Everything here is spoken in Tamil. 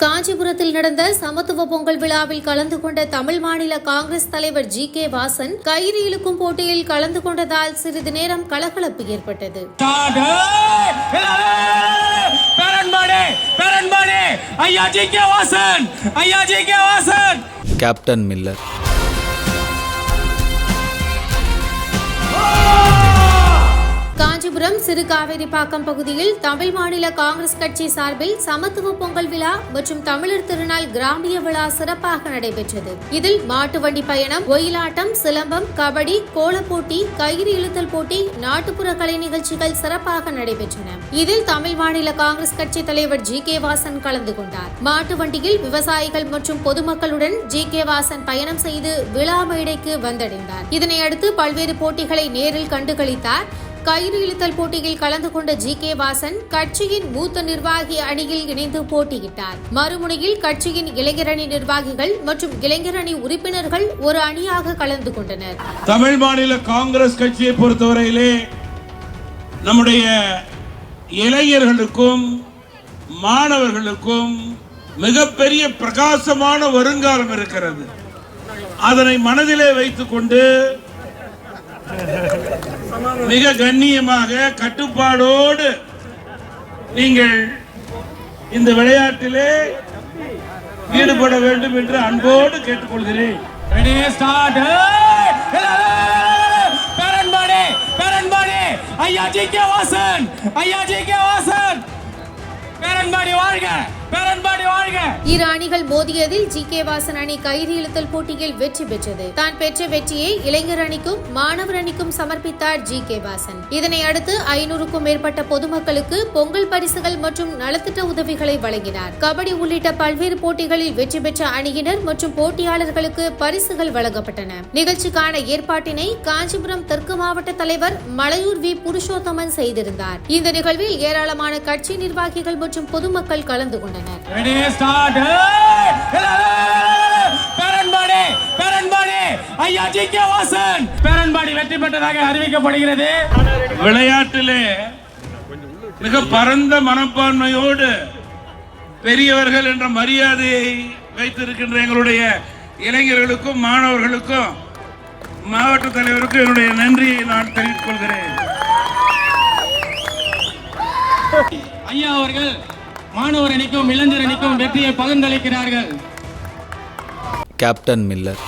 காஞ்சிபுரத்தில் நடந்த சமத்துவ பொங்கல் விழாவில் கலந்து கொண்ட தமிழ் மாநில காங்கிரஸ் தலைவர் ஜி கே வாசன் கயிறு இழுக்கும் போட்டியில் கலந்து கொண்டதால் சிறிது நேரம் கலகலப்பு ஏற்பட்டது. ஸ்டார்ட் பெரன்பாடு காஞ்சிபுரம் சிறுகாவேரிப்பாக்கம் பகுதியில் தமிழ் மாநில காங்கிரஸ் கட்சி சார்பில் சமத்துவ பொங்கல் விழா மற்றும் தமிழர் திருநாள் கிராமிய விழா சிறப்பாக நடைபெற்றது. இதில் மாட்டு வண்டி பயணம் ஒயிலாட்டம் சிலம்பம் கபடி கோலப்போட்டி கயிறு இழுத்தல் போட்டி நாட்டுப்புற கலை நிகழ்ச்சிகள் சிறப்பாக நடைபெற்றன. இதில் தமிழ் மாநில காங்கிரஸ் கட்சி தலைவர் ஜி. கே. வாசன் கலந்து கொண்டார். மாட்டு வண்டியில் விவசாயிகள் மற்றும் பொதுமக்களுடன் ஜி. கே. வாசன் பயணம் செய்து விழா மேடைக்கு வந்தடைந்தார். இதனையடுத்து பல்வேறு போட்டிகளை நேரில் கண்டுகளித்தார். கயிறு இழுத்தல் போட்டியில் கலந்து கொண்ட ஜி கே வாசன் கட்சியின் மூத்த நிர்வாகி அணியில் இணைந்து போட்டியிட்டார். மறுமுனையில் கட்சியின் இளைஞரணி நிர்வாகிகள் மற்றும் இளைஞரணி உறுப்பினர்கள் ஒரு அணியாக கலந்து கொண்டனர். தமிழ் மாநில காங்கிரஸ் கட்சியை பொறுத்தவரையிலே நம்முடைய இளைஞர்களுக்கும் மாணவர்களுக்கும் மிகப்பெரிய பிரகாசமான வருங்காலம் இருக்கிறது. அதனை மனதிலே வைத்துக்கொண்டு மிக கண்ணியமாக கட்டுப்பாடோடு நீங்கள் இந்த விளையாட்டிலே ஈடுபட வேண்டும் என்று அன்போடு கேட்டுக்கொள்கிறேன். ஐயா ஜி கே வாசன் ஐயா ஜி கே வாசன் பேரன்பாடி வாழ்க. இரு அணிகள் மோதியதில் ஜி கே வாசன் அணி கயிறு இழுத்தல் போட்டியில் வெற்றி பெற்றது. தான் பெற்ற வெற்றியை இளைஞர் அணிக்கும் மாணவர் அணிக்கும் சமர்ப்பித்தார் ஜி கே வாசன். இதனை அடுத்து ஐநூறுக்கும் மேற்பட்ட பொதுமக்களுக்கு பொங்கல் பரிசுகள் மற்றும் நலத்திட்ட உதவிகளை வழங்கினார். கபடி உள்ளிட்ட பல்வேறு போட்டிகளில் வெற்றி பெற்ற அணியினர் மற்றும் போட்டியாளர்களுக்கு பரிசுகள் வழங்கப்பட்டன. நிகழ்ச்சிக்கான ஏற்பாட்டினை காஞ்சிபுரம் தெற்கு மாவட்ட தலைவர் மலையூர் வி. புருஷோத்தமன் செய்திருந்தார். இந்த நிகழ்வில் ஏராளமான கட்சி நிர்வாகிகள் மற்றும் பொதுமக்கள் கலந்து கொண்டனர். ஸ்டார்ட் பெரன்பாடு பெரன்பாடு ஐயா ஜி. கே. வாசன். பெரன்பாடி வெற்றி பெற்றதாக அறிவிக்கப்படுகிறது. விளையாட்டிலே மிக பரந்த மனப்பான்மையோடு பெரியவர்கள் என்ற மரியாதையை வைத்திருக்கின்ற எங்களுடைய இளைஞர்களுக்கும் மாணவர்களுக்கும் மாவட்ட தலைவருக்கும் என்னுடைய நன்றியை நான் தெரிவித்துக் கொள்கிறேன். ஐயா அவர்கள் மாணவர் அணிக்கும் இளைஞர் அணிக்கும் வெற்றியை பகிர்ந்தளிக்கிறார்கள். Captain Miller